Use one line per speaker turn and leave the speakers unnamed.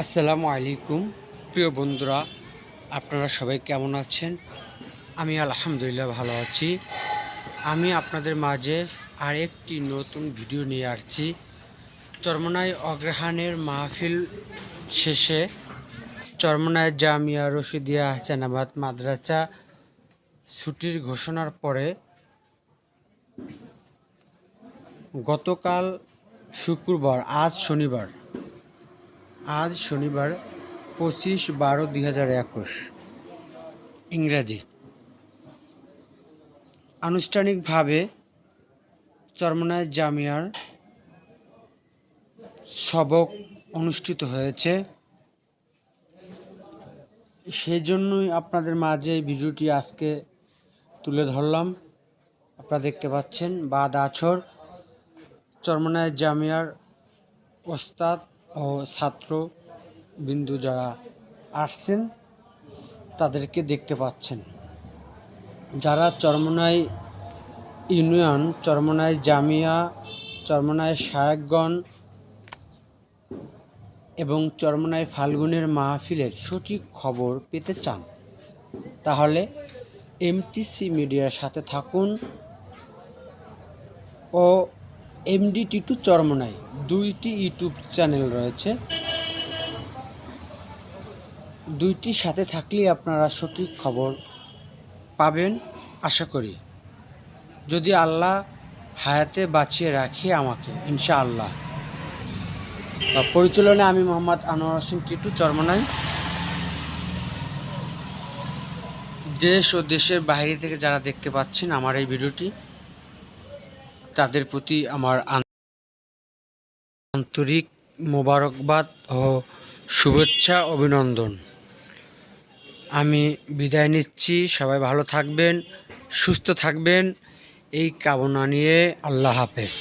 আসসালামু আলাইকুম। প্রিয় বন্ধুরা, আপনারা সবাই কেমন আছেন? আমি আলহামদুলিল্লাহ ভালো আছি। আমি আপনাদের মাঝে আরেকটি নতুন ভিডিও নিয়ে আসছি। চরমনাই অগ্রহায়ণের মাহফিল শেষে চরমনায় জামিয়া রশিদিয়া হাসানাবাদ মাদ্রাসা ছুটির ঘোষণার পরে গতকাল শুক্রবার, আজ শনিবার আজ শনিবার, পঁচিশ বারো দুই হাজার একুশ। ইংরাজি। আনুষ্ঠানিকভাবে চরমনায় জামিয়ার সবক অনুষ্ঠিত হয়েছে। সেই জন্যই আপনাদের মাঝে এই ভিডিওটি আজকে তুলে ধরলাম। আপনারা দেখতে পাচ্ছেন বাদ আছর চরমনায় জামিয়ার ওস্তাদ ও ছাত্র বিন্দু যারা আসছেন, তাদেরকে দেখতে পাচ্ছেন। যারা চরমনাই ইউনিয়ন, চরমনাই জামিয়া, চরমনাই শায়কগণ এবং চরমনাই ফাল্গুনের মাহফিলের সঠিক খবর পেতে চান, তাহলে এমটিসি মিডিয়ার সাথে থাকুন ও এমডি টিটু চরমনাই দুইটি ইউটিউব চ্যানেল রয়েছে। দুইটির সাথে থাকলেই আপনারা সঠিক খবর পাবেন, আশা করি। যদি আল্লাহ হায়াতে বাঁচিয়ে রাখে আমাকে, ইনশাআল্লাহ। তা পরিচালনায় আমি মোহাম্মদ আনোয়ার হোসেন টিটু চরমনাই দেশ ও দেশের বাইরে থেকে যারা দেখতে পাচ্ছেন আমার এই ভিডিওটি তাদের প্রতি আমার আন্তরিক মোবারকবাদ ও শুভেচ্ছা, অভিনন্দন। আমি বিদায় নিচ্ছি। সবাই ভালো থাকবেন, সুস্থ থাকবেন। এই কামনা নিয়ে আল্লাহ হাফেজ।